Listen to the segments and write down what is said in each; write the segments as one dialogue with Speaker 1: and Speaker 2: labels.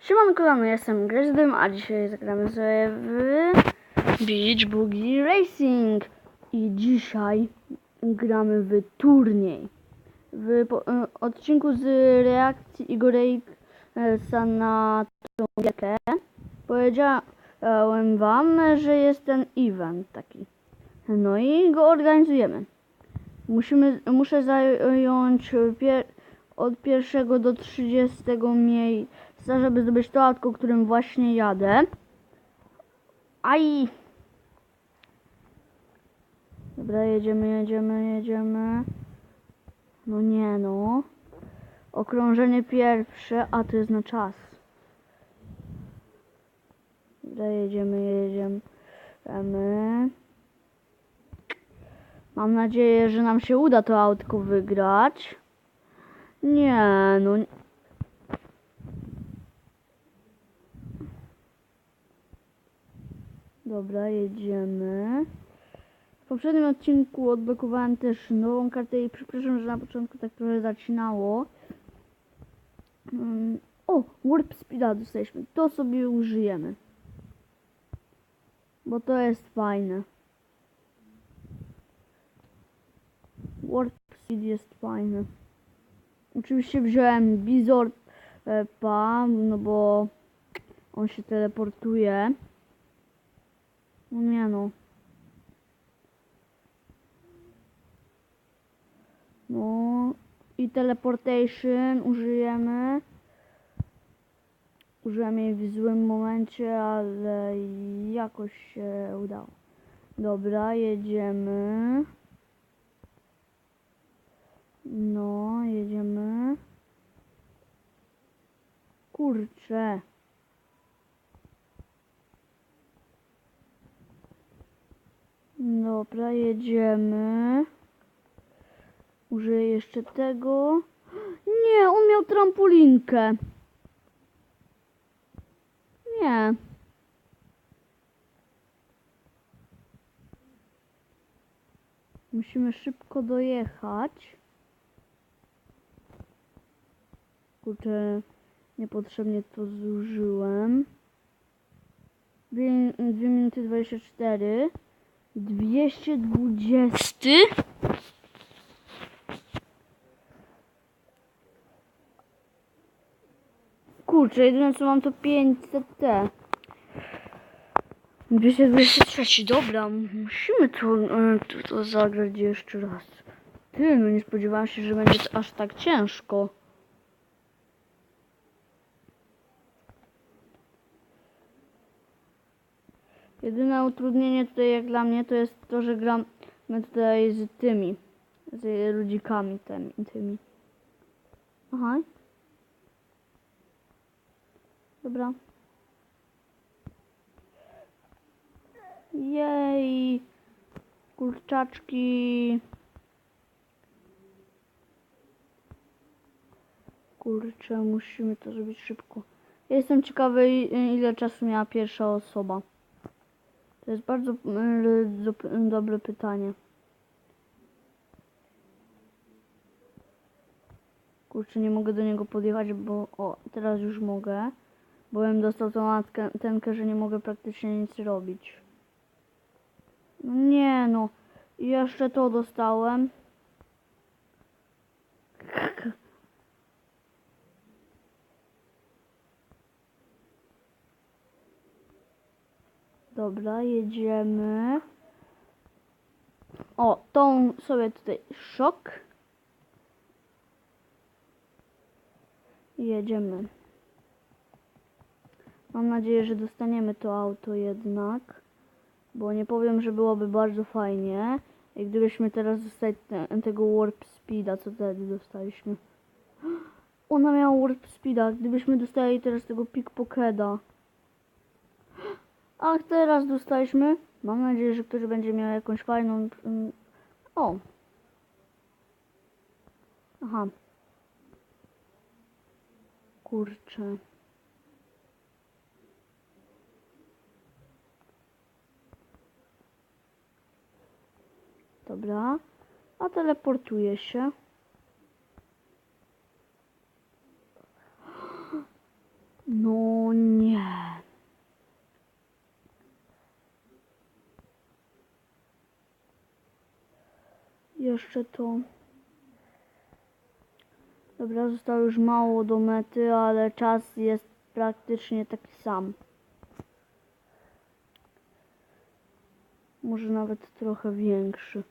Speaker 1: Siemanko, no jestem Gryzdym, a dzisiaj zagramy sobie w Beach Boogie Racing. I dzisiaj gramy w turniej. W po, e, odcinku z reakcji Igorejka na tą gierkę powiedziałem wam, że jest ten event taki. No i go organizujemy. Musimy, muszę zająć pier, od pierwszego do 30 miejsca, żeby zdobyć to autko, którym właśnie jadę. Aj! Dobra, jedziemy, jedziemy, jedziemy. No nie no. Okrążenie pierwsze, a to jest na czas. Dobra, jedziemy. jedziemy. Mam nadzieję, że nam się uda to autko wygrać. Nie, no. Dobra, jedziemy. W poprzednim odcinku odblokowałem też nową kartę i przepraszam, że na początku tak trochę zacinało. Mm, O, Warp Speeda dostaliśmy. To sobie użyjemy. Bo to jest fajne. Warp Speed jest fajny. Oczywiście wziąłem Bizor e, no bo on się teleportuje. No nie no. No i teleportation użyjemy. Użyłem jej w złym momencie, ale jakoś się udało. Dobra, jedziemy. No, jedziemy. Kurczę. Dobra, jedziemy. Użyję jeszcze tego. Nie, on miał trampolinkę. Nie. Musimy szybko dojechać. Kurczę, niepotrzebnie to zużyłem. 2 minuty 24. 220. Kurczę, jedyne co mam to 500T. 223, dobra, musimy to, e, to, to zagrać jeszcze raz. Ty, no nie spodziewałam się, że będzie aż tak ciężko. Jedyne utrudnienie tutaj jak dla mnie to jest to, że gramy tutaj z tymi, z ludzikami tymi. tymi. Aha. Dobra. Jej. Kurczaczki. Kurczę, musimy to zrobić szybko. Jestem ciekawy, ile czasu miała pierwsza osoba. To jest bardzo mm, do, dobre pytanie. Kurczę, nie mogę do niego podjechać, bo o, teraz już mogę. Bym dostał tą matkę, tenkę, że nie mogę praktycznie nic robić. No nie no. Jeszcze to dostałem. Dobra, jedziemy. O, tą sobie tutaj szok. Jedziemy. Mam nadzieję, że dostaniemy to auto jednak. Bo nie powiem, że byłoby bardzo fajnie. Jak gdybyśmy teraz dostali te, tego Warp Speeda, co wtedy dostaliśmy. Ona miała Warp Speeda. Gdybyśmy dostali teraz tego Pickpocketa. Ach, teraz dostaliśmy. Mam nadzieję, że ktoś będzie miał jakąś fajną... mm, O! Aha. Kurczę. Dobra. A teleportuje się. No. Jeszcze to. Dobra, zostało już mało do mety, ale czas jest praktycznie taki sam. Może nawet trochę większy.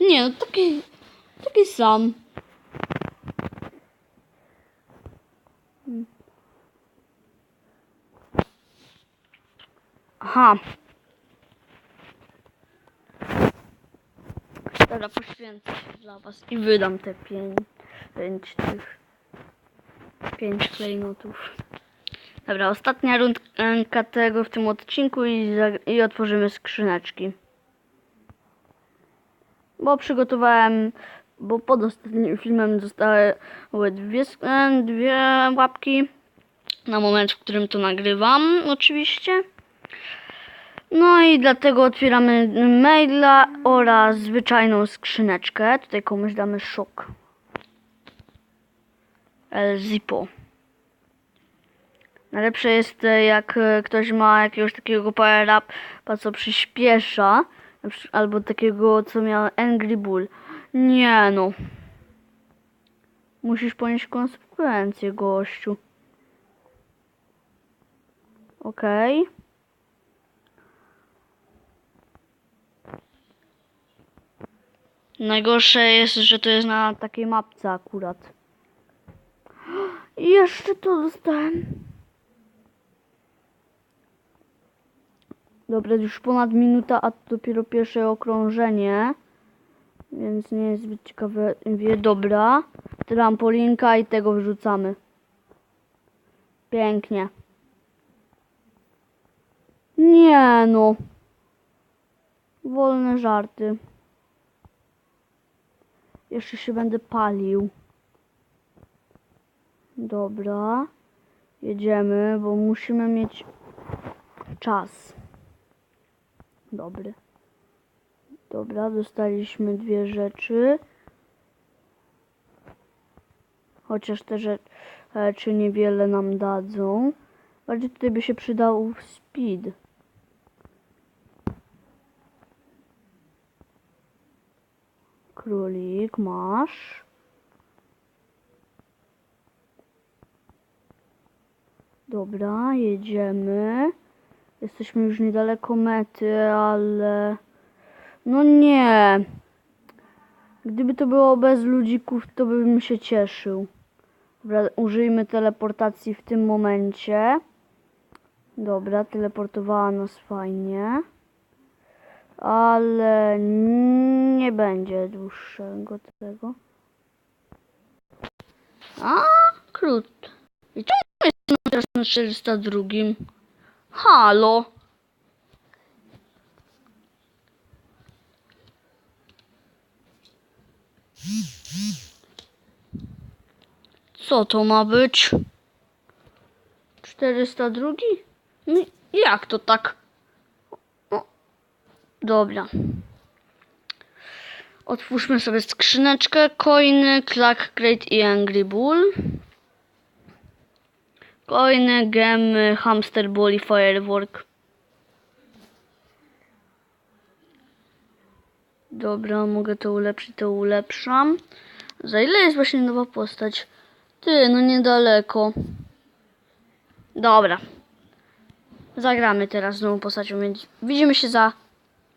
Speaker 1: Nie, no taki, taki sam. Hmm. Aha. Dobra, poświęcę się dla was i wydam te pięć, pięć tych, pięć klejnotów. Dobra, ostatnia rundka tego w tym odcinku i, i otworzymy skrzyneczki. Bo przygotowałem, bo pod ostatnim filmem zostały dwie, dwie łapki na moment, w którym to nagrywam, oczywiście. No i dlatego otwieramy maila oraz zwyczajną skrzyneczkę. Tutaj komuś damy szok. El Zipo. Najlepsze jest e, jak e, ktoś ma jakiegoś takiego power upa, co przyspiesza. Albo takiego, co miał Angry Bull. Nie no. Musisz ponieść konsekwencje, gościu. Okej. Najgorsze jest, że to jest na takiej mapce akurat. I jeszcze to dostałem. Dobra, już ponad minuta, a to dopiero pierwsze okrążenie. Więc nie jest zbyt ciekawe. Dobra. Trampolinka i tego wrzucamy. Pięknie. Nie no. Wolne żarty. Jeszcze się będę palił. Dobra. Jedziemy, bo musimy mieć czas. Dobry. Dobra, dostaliśmy dwie rzeczy. Chociaż te rzeczy niewiele nam dadzą. Bardziej tutaj by się przydał speed. Królik, masz. Dobra, jedziemy. Jesteśmy już niedaleko mety, ale... No nie. Gdyby to było bez ludzików, to bym się cieszył. Dobra, użyjmy teleportacji w tym momencie. Dobra, teleportowała nas fajnie. Ale nie będzie dłuższego tego. A, krót. I czemu jestem teraz na 402? Halo. Co to ma być? 402? No jak to tak? Dobra. Otwórzmy sobie skrzyneczkę. Coiny, Clack, Crate i Angry Bull. Coiny, gemy, Hamster Ball i Firework. Dobra, mogę to ulepszyć, to ulepszam. Za ile jest właśnie nowa postać? Ty, no niedaleko. Dobra. Zagramy teraz nową postacią, więc widzimy się za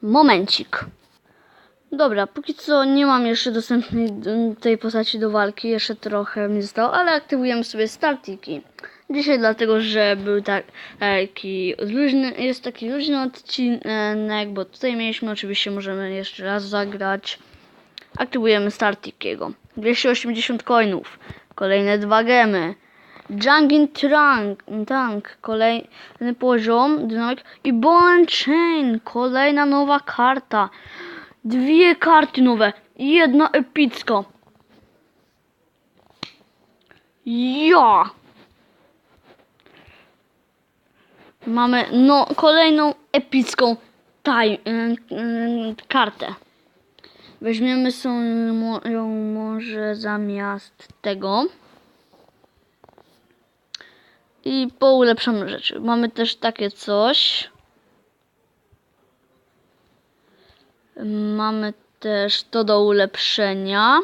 Speaker 1: momencik. Dobra, póki co nie mam jeszcze dostępnej mm, tej postaci do walki, jeszcze trochę mi zostało, ale aktywujemy sobie startiki. Dzisiaj dlatego, że był tak- taki luźny, jest taki luźny odcinek, bo tutaj mieliśmy, oczywiście możemy jeszcze raz zagrać. Aktywujemy startikiego. 280 coinów, kolejne dwa gemy. Jungin Trunk, tank, kolejny poziom, dynamik i and Chain, kolejna nowa karta. Dwie karty nowe, jedna epicka. Ja! Mamy no kolejną epicką taj, y, y, kartę. Weźmiemy sobie ją może zamiast tego. I poulepszamy rzeczy. Mamy też takie coś. Mamy też to do ulepszenia.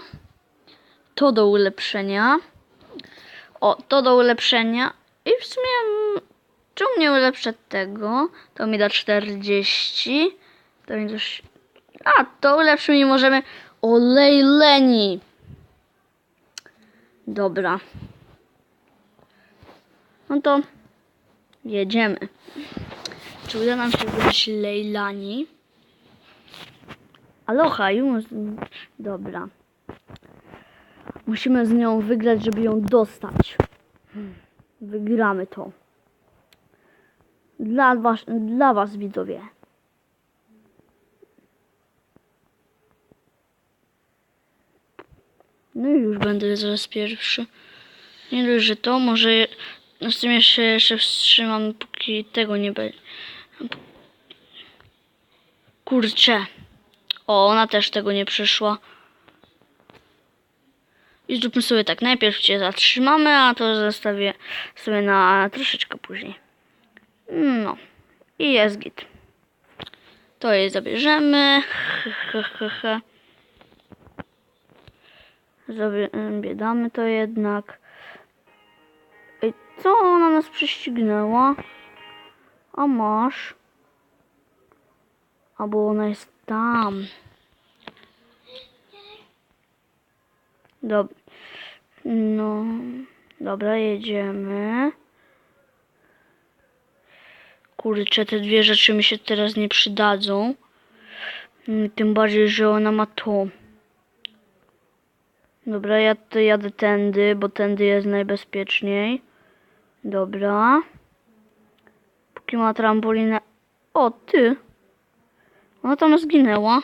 Speaker 1: To do ulepszenia. O, to do ulepszenia. I w sumie mm, czemu nie ulepszę tego? To mi da 40. To mi też... A, to ulepszymy i możemy... Olej Leni. Dobra. No to jedziemy. Czy uda nam się być Lejlani? Aloha, już. Dobra. Musimy z nią wygrać, żeby ją dostać. Wygramy to. Dla was, dla was widzowie. No i już będę zaraz pierwszy. Nie dość, że to, może no z tym jeszcze, jeszcze wstrzymam, póki tego nie będzie. Kurczę. O, ona też tego nie przyszła. I zróbmy sobie tak. Najpierw cię zatrzymamy, a to zostawię sobie na troszeczkę później. No. I jest git. To je zabierzemy. Zabiedamy to jednak. Co ona nas prześcignęła? A masz? Albo ona jest tam. Dob no, dobra, jedziemy. Kurczę, te dwie rzeczy mi się teraz nie przydadzą. Tym bardziej, że ona ma to. Dobra, ja to jadę tędy, bo tędy jest najbezpieczniej. Dobra. Póki ma trampolinę. O, ty. Ona tam zginęła.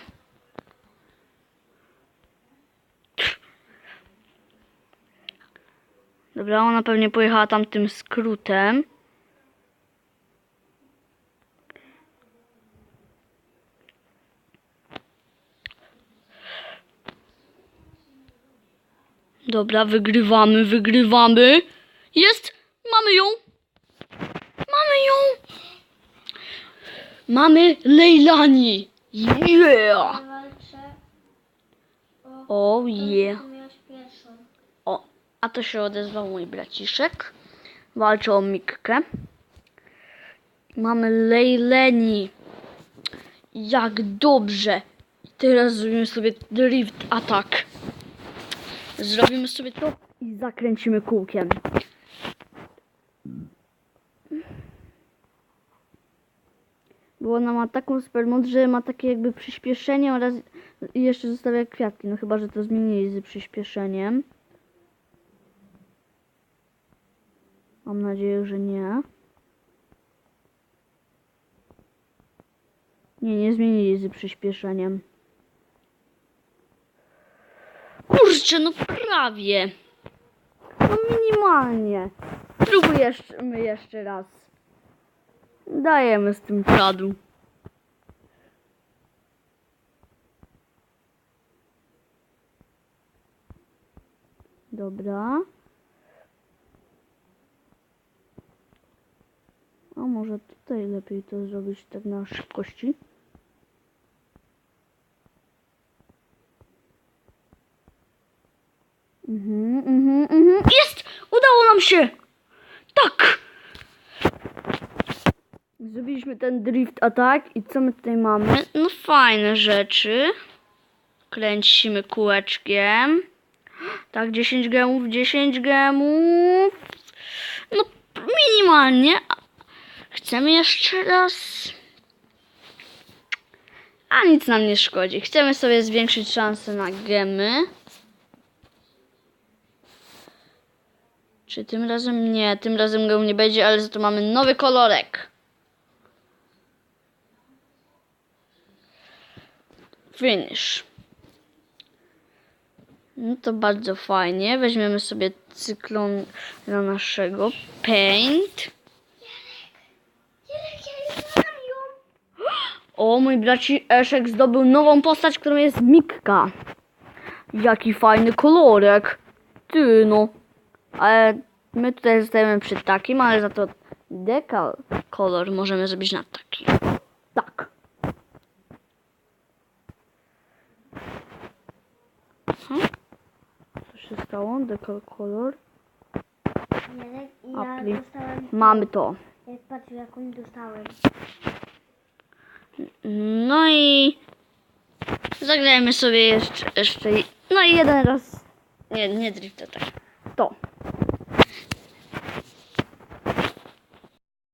Speaker 1: Dobra, ona pewnie pojechała tam tym skrótem. Dobra, wygrywamy, wygrywamy. Jest! Mamy ją! Mamy ją! Mamy Leilani! Yeah! Oh yeah! O, a to się odezwał mój braciszek. Walczy o Mikkę. Mamy Leileni. Jak dobrze. Teraz zrobimy sobie drift attack. Zrobimy sobie to i zakręcimy kółkiem. Bo ona ma taką super moc, że ma takie jakby przyspieszenie oraz jeszcze zostawia kwiatki. No chyba, że to zmienili z przyspieszeniem. Mam nadzieję, że nie. Nie, nie zmienili z przyspieszeniem. Kurczę, no prawie. No minimalnie. Spróbuj jeszcze, my jeszcze raz. Dajemy z tym czadu. Dobra. A może tutaj lepiej to zrobić tak na szybkości? Mhm, mhm, mhm. Jest! Udało nam się! Tak! Zrobiliśmy ten drift attack i co my tutaj mamy? No fajne rzeczy. Kręcimy kółeczkiem. Tak, 10 gemów, 10 gemów. No minimalnie. Chcemy jeszcze raz. A nic nam nie szkodzi. Chcemy sobie zwiększyć szanse na gemy. Czy tym razem nie? Tym razem gem nie będzie, ale za to mamy nowy kolorek. Finish. No to bardzo fajnie. Weźmiemy sobie cyklon dla naszego. Paint. O, mój braci Eszek zdobył nową postać, którą jest Mikka. Jaki fajny kolorek. Ty no. Ale my tutaj zostajemy przy takim, ale za to decal kolor możemy zrobić na taki. Tak. Hmm? Co się stało? decal
Speaker 2: kolor. Tak, ja
Speaker 1: Mamy to.
Speaker 2: Jak patrz dostałem.
Speaker 1: No i zagrajmy sobie jeszcze, jeszcze no i jeden raz, nie, nie drifta tak.